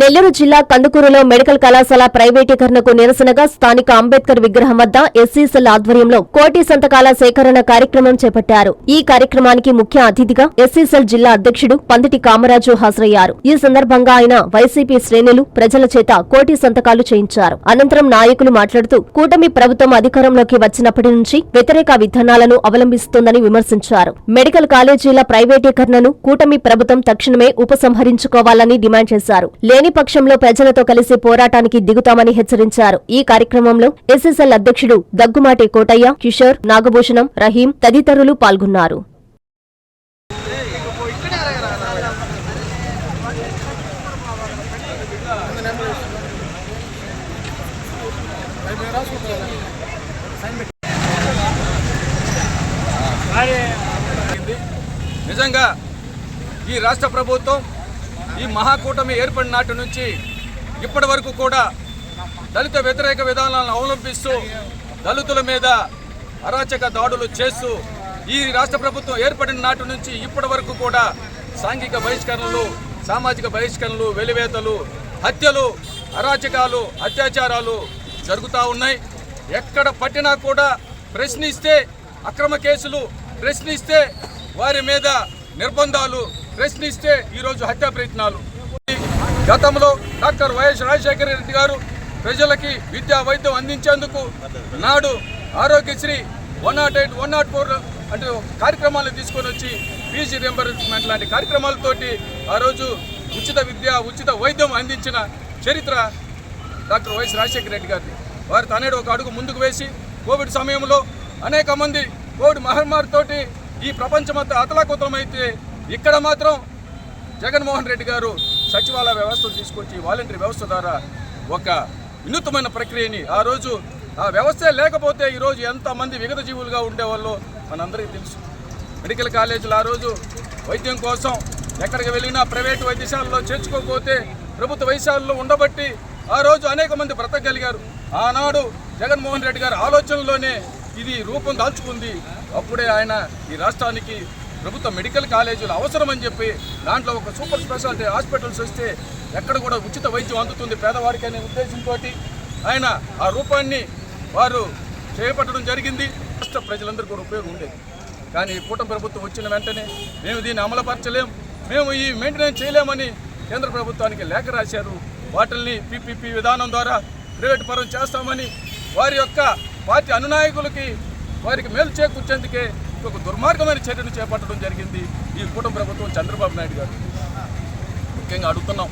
నెల్లూరు జిల్లా కందుకూరులో మెడికల్ కళాశాల ప్రైవేటీకరణకు నిరసనగా స్థానిక అంబేద్కర్ విగ్రహం వద్ద ఎస్సీసెల్ ఆధ్వర్యంలో కోటి సంతకాల సేకరణ కార్యక్రమం చేపట్టారు. ఈ కార్యక్రమానికి ముఖ్య అతిథిగా ఎస్సీసెల్ జిల్లా అధ్యక్షుడు పందిటి కామరాజు హాజరయ్యారు. ఈ సందర్భంగా ఆయన వైసీపీ శ్రేణులు ప్రజల చేత కోటి సంతకాలు చేయించారు. అనంతరం నాయకులు మాట్లాడుతూ కూటమి ప్రభుత్వం అధికారంలోకి వచ్చినప్పటి నుంచి వ్యతిరేక విధానాలను అవలంబిస్తోందని విమర్శించారు. మెడికల్ కాలేజీల ప్రైవేటీకరణను కూటమి ప్రభుత్వం తక్షణమే ఉపసంహరించుకోవాలని డిమాండ్ చేశారు. లేని పక్షంలో ప్రజలతో కలిసి పోరాటానికి దిగుతామని హెచ్చరించారు. ఈ కార్యక్రమంలో ఎస్ఎస్ఎల్ అధ్యక్షుడు దగ్గుమాటి కోటయ్య కిషోర్ నాగభూషణం రహీం తదితరులు పాల్గొన్నారు. నిజంగా ఈ రాష్ట్ర ప్రభుత్వం ఈ మహాకూటమి ఏర్పడిన నాటి నుంచి ఇప్పటి వరకు కూడా దళిత వ్యతిరేక విధానాలను అవలంబిస్తూ దళితుల మీద అరాచక దాడులు చేస్తూ ఈ రాష్ట్ర ప్రభుత్వం ఏర్పడిన నాటి నుంచి ఇప్పటి వరకు కూడా సాంఘిక బహిష్కరణలు సామాజిక బహిష్కరణలు వెలివేతలు హత్యలు అరాచకాలు అత్యాచారాలు జరుగుతూ ఉన్నాయి. ఎక్కడ పట్టినా కూడా ప్రశ్నిస్తే అక్రమ కేసులు ప్రశ్నిస్తే వారి మీద నిర్బంధాలు ప్రశ్నిస్తే ఈరోజు హత్యా ప్రయత్నాలు. గతంలో డాక్టర్ వైఎస్ రాజశేఖర రెడ్డి గారు ప్రజలకి విద్యా వైద్యం అందించేందుకు నాడు Aarogyasri one nought eight one nought four అంటే కార్యక్రమాలు తీసుకొని వచ్చి ఫీజు రియంబర్స్మెంట్ లాంటి కార్యక్రమాలతోటి ఆ రోజు ఉచిత విద్య ఉచిత వైద్యం అందించిన చరిత్ర డాక్టర్ వైఎస్ రాజశేఖర రెడ్డి గారిది. వారు తనేడు ఒక అడుగు ముందుకు వేసి కోవిడ్ సమయంలో అనేక మంది కోవిడ్ మహమ్మారితోటి ఈ ప్రపంచమంతా అతలాకుతలమైతే ఇక్కడ మాత్రం జగన్మోహన్ రెడ్డి గారు సచివాలయ వ్యవస్థను తీసుకొచ్చి వాలంటరీ వ్యవస్థ ద్వారా ఒక వినూత్నమైన ప్రక్రియని ఆ రోజు ఆ వ్యవస్థే లేకపోతే ఈరోజు ఎంతమంది విగత జీవులుగా ఉండేవాళ్ళు మనందరికీ తెలుసు. మెడికల్ కాలేజీలు ఆ రోజు వైద్యం కోసం ఎక్కడికి వెళ్ళినా ప్రైవేటు వైద్యశాలలో చేర్చుకోకపోతే ప్రభుత్వ వైద్యశాలలో ఉండబట్టి ఆ రోజు అనేక మంది బ్రతకగలిగారు. ఆనాడు జగన్మోహన్ రెడ్డి గారి ఆలోచనలోనే ఇది రూపం దాల్చుకుంది. అప్పుడే ఆయన ఈ రాష్ట్రానికి ప్రభుత్వ మెడికల్ కాలేజీలు అవసరమని చెప్పి దాంట్లో ఒక సూపర్ స్పెషాలిటీ హాస్పిటల్స్ వస్తే ఎక్కడ కూడా ఉచిత వైద్యం అందుతుంది పేదవారికి అనే ఉద్దేశంతో ఆయన ఆ రూపాన్ని వారు చేపట్టడం జరిగింది. రాష్ట్ర ప్రజలందరికీ కూడా ఉపయోగం ఉండేది. కానీ కూటమి ప్రభుత్వం వచ్చిన వెంటనే మేము దీన్ని అమలుపరచలేం. మేము ఈ మెయింటెనెన్స్ చేయలేమని కేంద్ర ప్రభుత్వానికి లేఖ రాశారు. వాటిల్ని పీపీపీ విధానం ద్వారా ప్రైవేట్ పరం చేస్తామని వారి యొక్క పార్టీ అనునాయకులకి వారికి మేలు చేకూర్చేందుకే ఒక దుర్మార్గమైన చర్యను చేపట్టడం జరిగింది ఈ కూటమి ప్రభుత్వం చంద్రబాబు నాయుడు గారు. ముఖ్యంగా అడుగుతున్నాం.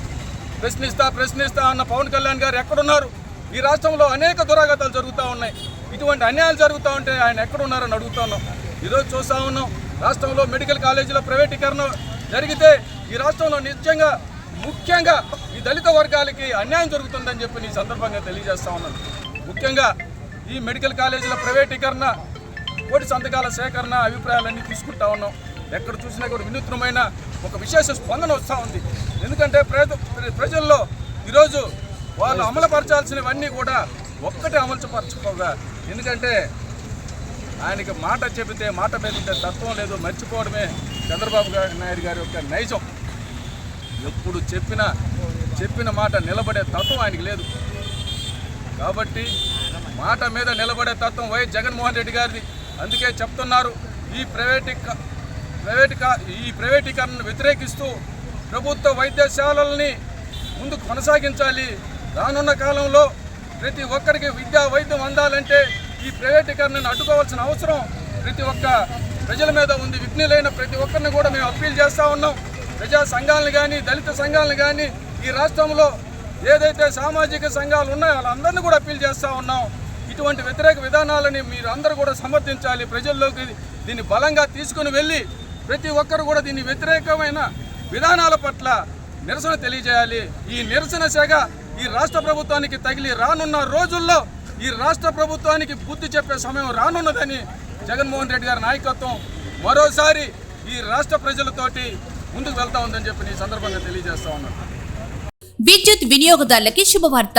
ప్రశ్నిస్తా ప్రశ్నిస్తా అన్న పవన్ కళ్యాణ్ గారు ఎక్కడున్నారు? ఈ రాష్ట్రంలో అనేక దురాగతాలు జరుగుతూ ఉన్నాయి. ఇటువంటి అన్యాయాలు జరుగుతూ ఉంటే ఆయన ఎక్కడున్నారని అడుగుతా ఉన్నాం ఈరోజు చూస్తూ ఉన్నాం. రాష్ట్రంలో మెడికల్ కాలేజీల ప్రైవేటీకరణ జరిగితే ఈ రాష్ట్రంలో నిజంగా ముఖ్యంగా ఈ దళిత వర్గాలకి అన్యాయం జరుగుతుందని చెప్పి ఈ సందర్భంగా తెలియజేస్తా ఉన్నాను ముఖ్యంగా ఈ మెడికల్ కాలేజీల ప్రైవేటీకరణ కోటి సంతకాల సేకరణ అభిప్రాయాలన్నీ తీసుకుంటా ఉన్నాం. ఎక్కడ చూసినా కూడా వినూత్నమైన ఒక విశేష స్పందన వస్తూ ఉంది. ఎందుకంటే ప్రజ ప్రజల్లో ఈరోజు వాళ్ళు అమలుపరచాల్సినవన్నీ కూడా ఒక్కటే అమలుపరచుకోగా. ఎందుకంటే ఆయనకి మాట చెబితే మాట పెరిగితే తత్వం లేదు. మర్చిపోవడమే చంద్రబాబు గారి నాయుడు గారి యొక్క నైజం. ఎప్పుడు చెప్పిన చెప్పిన మాట నిలబడే తత్వం ఆయనకి లేదు. కాబట్టి మాట మీద నిలబడే తత్వం వైఎస్ జగన్మోహన్ రెడ్డి గారిది. అందుకే చెప్తున్నారు ఈ ప్రైవేటీక ప్రైవేటిక ఈ ప్రైవేటీకరణను వ్యతిరేకిస్తూ ప్రభుత్వ వైద్యశాలల్ని ముందుకు కొనసాగించాలి. రానున్న కాలంలో ప్రతి ఒక్కరికి విద్యా వైద్యం అందాలంటే ఈ ప్రైవేటీకరణను అడ్డుకోవాల్సిన అవసరం ప్రతి ఒక్క ప్రజల మీద ఉంది. విఘ్నులైన ప్రతి ఒక్కరిని కూడా మేము అప్పీల్ చేస్తూ ఉన్నాం. ప్రజా సంఘాలను కానీ దళిత సంఘాలను కానీ ఈ రాష్ట్రంలో ఏదైతే సామాజిక సంఘాలు ఉన్నాయో వాళ్ళందరినీ కూడా అప్పీల్ చేస్తూ ఉన్నాం. ఇటువంటి వ్యతిరేక విధానాలని మీరు అందరూ కూడా సమర్థించాలి. ప్రజల్లోకి దీన్ని బలంగా తీసుకుని వెళ్ళి ప్రతి ఒక్కరు కూడా దీన్ని వ్యతిరేకమైన విధానాల పట్ల నిరసన తెలియజేయాలి. ఈ నిరసన శాఖ ఈ రాష్ట్ర ప్రభుత్వానికి తగిలి రానున్న రోజుల్లో ఈ రాష్ట్ర ప్రభుత్వానికి బుద్ధి చెప్పే సమయం రానున్నదని జగన్మోహన్ రెడ్డి గారి నాయకత్వం మరోసారి ఈ రాష్ట్ర ప్రజలతోటి ముందుకు వెళ్తా ఉందని చెప్పి ఈ సందర్భంగా తెలియజేస్తా ఉన్నాను. విద్యుత్ వినియోగదారులకి శుభవార్త.